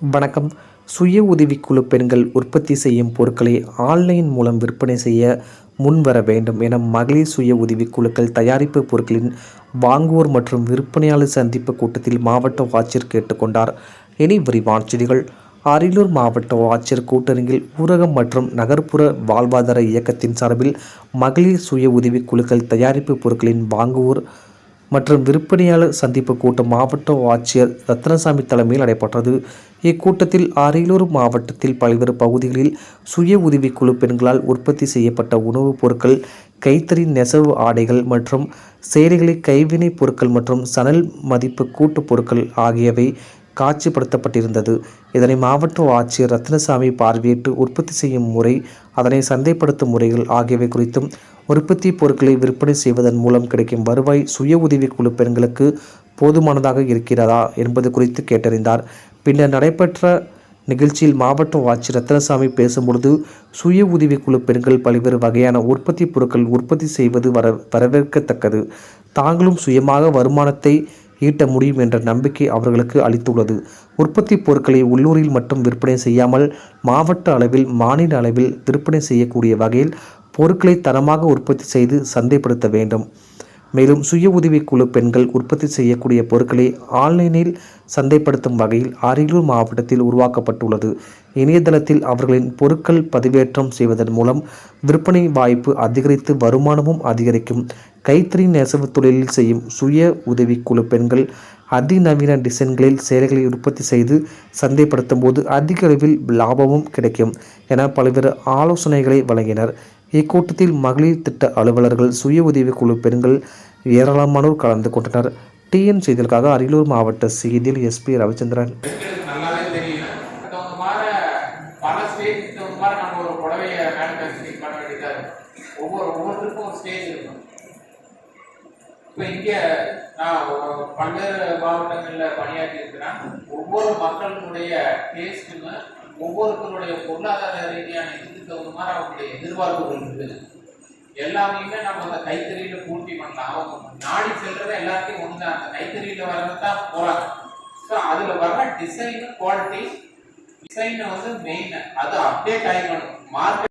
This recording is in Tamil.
வணக்கம். சுய உதவிக்குழு பெண்கள் உற்பத்தி செய்யும் பொருட்களை ஆன்லைன் மூலம் விற்பனை செய்ய முன்வர வேண்டும் என மகளிர் சுய உதவிக்குழுக்கள் தயாரிப்பு பொருட்களின் வாங்குவோர் மற்றும் விற்பனையாளர் சந்திப்பு கூட்டத்தில் மாவட்ட ஆட்சியர் கேட்டுக்கொண்டார் இனி விரிவான செய்திகள். அரியலூர் மாவட்ட ஆட்சியர் கூட்டரங்கில் ஊரகம் மற்றும் நகர்ப்புற வாழ்வாதார இயக்கத்தின் சார்பில் மகளிர் சுய உதவிக்குழுக்கள் தயாரிப்பு பொருட்களின் வாங்குவோர் மற்றும் விற்பனையாளர் சந்திப்பு கூட்டம் மாவட்ட ஆட்சியர் ரத்னசாமி தலைமையில் நடைபெற்றது. இக்கூட்டத்தில் அரியலூர் மாவட்டத்தில் பல்வேறு பகுதிகளில் சுய உதவிக்குழு பெண்களால் உற்பத்தி செய்யப்பட்ட உணவுப் பொருட்கள் கைத்தறி நெசவு ஆடைகள் மற்றும் செயலிகளை கைவினைப் பொருட்கள் மற்றும் சணல் மதிப்பு கூட்டுப் பொருட்கள் ஆகியவை காட்சிப்படுத்தப்பட்டிருந்தது. இதனை மாவட்ட ஆட்சியர் ரத்னசாமி பார்வையிட்டு உற்பத்தி செய்யும் முறை அதனை சந்தைப்படுத்தும் முறைகள் ஆகியவை குறித்தும் உற்பத்தி பொருட்களை விற்பனை செய்வதன் மூலம் கிடைக்கும் வருவாய் சுய உதவிக்குழு பெண்களுக்கு போதுமானதாக இருக்கிறதா என்பது குறித்து கேட்டறிந்தார். பின்னர் நடைபெற்ற நிகழ்ச்சியில் மாவட்ட ஆட்சியர் ரத்னசாமி பேசும்பொழுது சுய உதவிக்குழு பெண்கள் பல்வேறு வகையான உற்பத்தி பொருட்கள் உற்பத்தி செய்வது வர வரவேற்கத்தக்கது. தாங்களும் சுயமாக வருமானத்தை ஈட்ட முடியும் என்ற நம்பிக்கை அவர்களுக்கு அளித்துள்ளது. உற்பத்தி பொருட்களை உள்ளூரில் மட்டும் விற்பனை செய்யாமல் மாவட்ட அளவில் மாநில அளவில் விற்பனை செய்யக்கூடிய வகையில் பொருட்களை தரமாக உற்பத்தி செய்து சந்தைப்படுத்த வேண்டும். மேலும் சுய உதவிக்குழு பெண்கள் உற்பத்தி செய்யக்கூடிய பொருட்களை ஆன்லைனில் சந்தைப்படுத்தும் வகையில் அரியலூர் மாவட்டத்தில் உருவாக்கப்பட்டுள்ளது. இணையதளத்தில் அவர்களின் பொருட்கள் பதிவேற்றம் செய்வதன் மூலம் விற்பனை வாய்ப்பு அதிகரித்து வருமானமும் அதிகரிக்கும். கைத்தறி நெசவு தொழிலில் செய்யும் சுய உதவிக்குழு பெண்கள் அதிநவீன டிசைன்களில் சேலைகளை உற்பத்தி செய்து சந்தைப்படுத்தும் போது அதிக அளவில் லாபமும் கிடைக்கும் என பல்வேறு ஆலோசனைகளை வழங்கினர். இக்கூட்டத்தில் மகளிர் திட்ட அலுவலர்கள் சுய உதவிக்குழு பெண்கள் ஏராளமானோர் கலந்து கொண்டனர். டிஎன் செய்திகளுக்காக அரியலூர் மாவட்ட செய்தியில் எஸ்பி ரவிச்சந்திரன். ஒவ்வொரு ஒவ்வொருத்தருக்கும் ஒரு ஸ்டேஜ் இருக்கும் இப்போ இங்கே நான் பல்வேறு மாவட்டங்களில் பணியாற்றி இருக்கிறேன் ஒவ்வொரு மக்களுடைய டேஸ்ட்டுமே ஒவ்வொருத்தருடைய பொருளாதார ரீதியான இதுக்கு தகுந்த மாதிரி அவங்களுடைய எதிர்பார்ப்புகள் இருக்குது. எல்லாமே நம்ம அந்த கைத்தறியில பூர்த்தி பண்ணலாம் அவங்க நாடி செல்றது எல்லாத்தையும் ஒன்று அந்த கைத்தறியில வர்றதுதான் போறாங்க. ஸோ அதுல வர்ற டிசைன் குவாலிட்டி டிசைன் வந்து மெயின் அது அப்டேட் ஆகணும் மார்க்கெட்